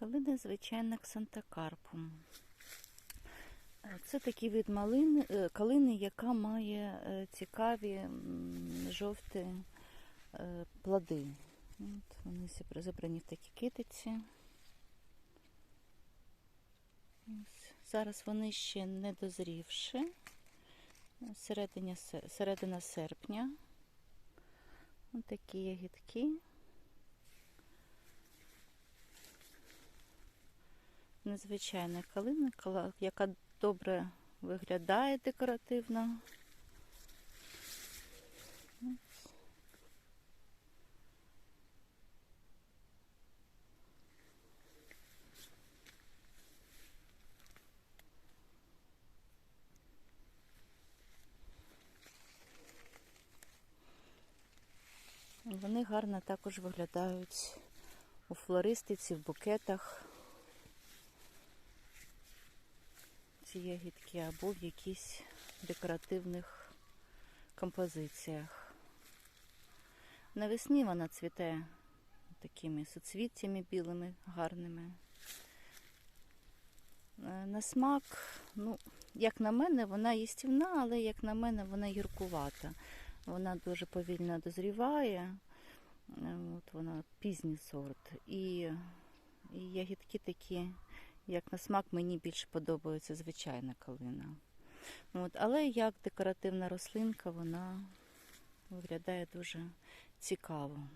Калина звичайна ксантакарпум. Це такий вид малини, е, калини, яка має е, цікаві жовті е, плоди. От вони зібрані в такі китиці. Зараз вони ще не дозрівши. Середина серпня. Ось такі ягідки. Незвичайна калина, яка добре виглядає декоративно. Вони гарно також виглядають у флористиці, в букетах. Ці ягідки або в якісь декоративних композиціях. Навесні вона цвіте такими суцвіттями білими, гарними. Е, На смак, ну, як на мене, вона їстівна, але як на мене, вона гіркувата. Вона дуже повільно дозріває. Е, От вона пізній сорт. І, і ягідки такі, як на смак, мені більше подобається звичайна калина. От, але як декоративна рослинка, вона виглядає дуже цікаво.